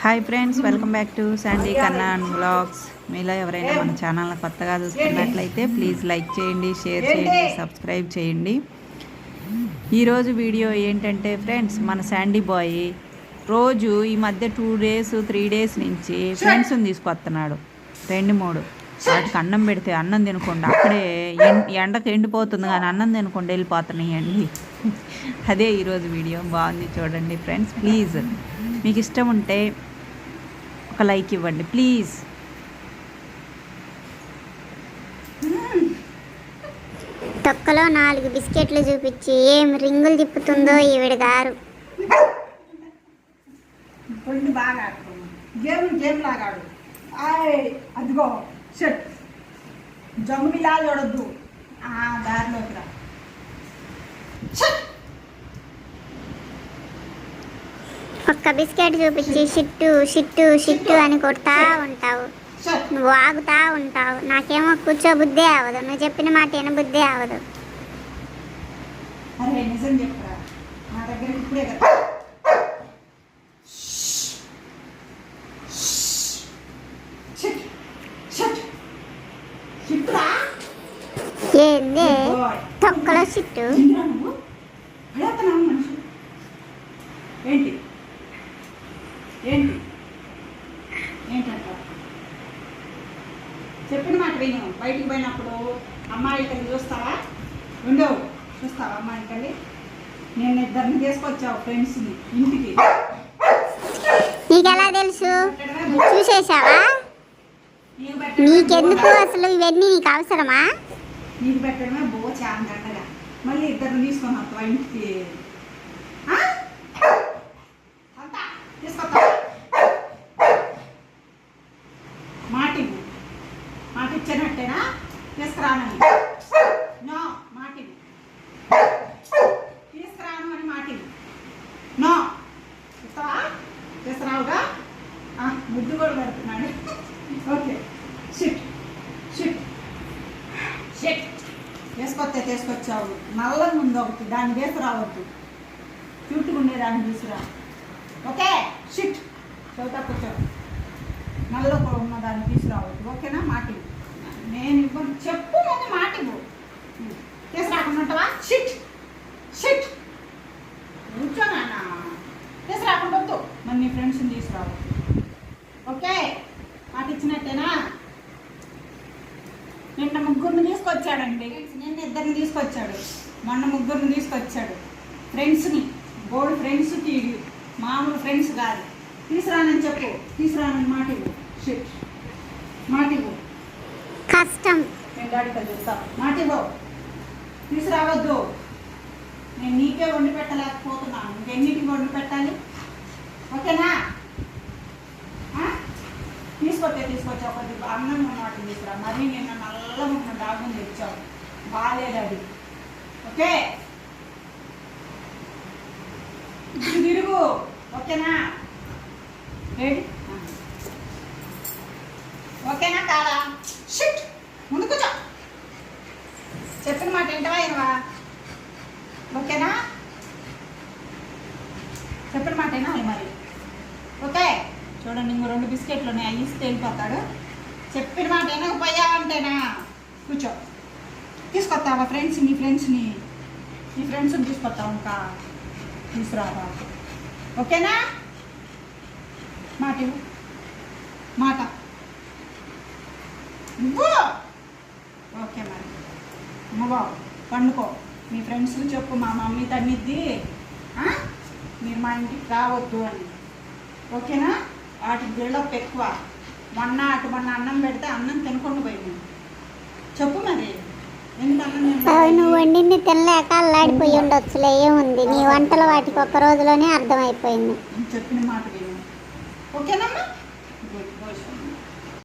Hi friends welcome back to Sandy Kanna and vlogs మీలో ఎవరైనా మన ఛానల్ని కొత్తగా చూస్తున్నట్లయితే ప్లీజ్ లైక్ చేయండి షేర్ చేయండి సబ్స్క్రైబ్ చేయండి. ఈరోజు వీడియో ఏంటంటే ఫ్రెండ్స్ మన శాండీ బాయ్ రోజు ఈ మధ్య టూ డేస్ త్రీ డేస్ నుంచి ఫ్రెండ్స్ని తీసుకొస్తున్నాడు. రెండు మూడు. వాటికి అన్నం పెడితే అన్నం తినకుండా అక్కడే ఎండకు ఎండిపోతుంది కానీ అన్నం తినకుండా వెళ్ళిపోతున్నాయండి. అదే ఈరోజు వీడియో. బాగుంది చూడండి ఫ్రెండ్స్ ప్లీజ్ మీకు ఇష్టం ఉంటే ఒక లైక్ ఇవ్వండి ప్లీజ్. తొక్కలో నాలుగు బిస్కెట్లు చూపించి ఏం రింగులు తిప్పుతుందో ఈవిడ గారు. గేమ్ గేమ్ అదిగో షట్ చూడొద్దు. ఆ దారిలోకి రా షట్ ఒక్క బిస్కెట్ చూపించి షిట్టు షిట్టు షిట్టు అని కొడతా ఉంటావు. నువ్వు ఆగుతా ఉంటావు. నాకేమో కూర్చో బుద్ధే అవదు నువ్వు చెప్పిన మాట విన బుద్ధే అవదు అరే నిజం చెప్పురా నా దగ్గర ఇప్పుడే కదా షట్ షట్ షిట్రా ఏందే బాయ్ తొక్కలో షిట్టు ఏంట్రా నువ్వు పడేస్తున్నావు మనిషి ఏంటి ఏంటి ఏంటంట చెప్పిన మాట విను. బయటికి పోయినప్పుడు అమ్మాయి కలిసి చూస్తావా? ఉండవు. చూస్తావా అమ్మాయి కలిసి నేను ఇద్దరిని తీసుకొచ్చావు ఫ్రెండ్స్ని ఇంటికి. నీకెలా తెలుసు? పెట్టడమే నీకెందుకు. అసలు ఇవన్నీ నీకు అవసరమా? నీకు పెట్టడమే బో చాలా దండగా మళ్ళీ ఇద్దరిని తీసుకొని వస్తావా ఇంటికి ఆ? అంతా తీసుకొస్తావా మాటివ్వు మాట తీసుకురాను నో మాటివి. తీసుకురాను అని మాటివి. నో. ఇస్తావా తీసుకురావుగా? ముద్దు కూడా పెడుతున్నాడు. ఓకే. షిఫ్ట్. షిఫ్ట్. షిఫ్ట్. తీసుకొస్తే తీసుకొచ్చావు. నల్లగా ఉంది ఒకటి. దాన్ని తీసుకురావద్దు. క్యూట్గా ఉండేదాన్ని తీసుకురా. ఓకే. షిఫ్ట్. చదువుతా కూర్చో. నల్ల కూడా ఉన్న దాన్ని తీసుకురావద్దు. ఓకేనా? మాటివి. నేను ఇవ్వను. చెప్పు ముందు మాట ఇవ్వు. తీసుకురాకుండా ఉంటావా షిట్. షిట్ కూర్చోనా తీసుకురాకుండా వద్దు. మరి నీ ఫ్రెండ్స్ని తీసుకురావు. ఓకే? మాట ఇచ్చినట్టేనా? నిన్న ముగ్గురిని తీసుకొచ్చాడండి. నిన్న ఇద్దరిని తీసుకొచ్చాడు. మొన్న ముగ్గురిని తీసుకొచ్చాడు. ఫ్రెండ్స్ని గోల్డ్ ఫ్రెండ్స్కి మామూలు ఫ్రెండ్స్ కాదు. తీసురానని చెప్పు. తీసుకురానని మాట ఇవ్వు. షిట్ మాట ఇవ్వు. కష్టం. నేను డాడీతో తీసుకురావద్దు. నేను నీకే వండి పెట్టలేకపోతున్నాను ఇంకెన్నిటికి వండి పెట్టాలి? ఓకేనా? ఆ? తీసుకొచ్చే తీసుకొచ్చా కొద్ది అన్నం ఉన్న తీసుకురా. మరి నిన్న నల్ల మున్న డాగుని తెచ్చావు. బాగాలేదు అది. ఓకే? ఇప్పుడు తిరుగు. ఓకేనా? రెడీ ఓకేనా కాదా షిట్. ముందు కూర్చో. చెప్పిన మాట ఏంటవా ఇరవా ఓకేనా? చెప్పిన మాట ఏనా మరి. ఓకే? చూడండి ఇంకో రెండు బిస్కెట్లు ఉన్నాయి అవి ఇస్తే వెళ్ళిపోతాడు. చెప్పిన మాట వినకపోయావంటేనా కూర్చో. తీసుకొస్తావా ఫ్రెండ్స్ నీ ఫ్రెండ్స్ని నీ? ఫ్రెండ్స్ని తీసుకొస్తావు ఇంకా. తీసుకురావా? ఓకేనా? మాట మాట. ఇవ్వు ఓకే మరి. అమ్మబాబు పండుకో. మీ ఫ్రెండ్స్ చెప్పు మా మమ్మీ తన్నిద్ది? మీరు మా ఇంటికి రావద్దు అని. ఓకేనా? వాటికి బిల్డప్ ఎక్కువ. మొన్న అటు మొన్న అన్నం పెడితే అన్నం తినకుండా పోయింది. చెప్పు మరి. నువ్వు? వండింది తినలేక అల్లాడిపోయి ఉండొచ్చులే ఏముంది? నీ వంటలు వాటికి ఒక్క రోజులోనే అర్థమైపోయింది. చెప్పిన మాట ఓకేనమ్మా?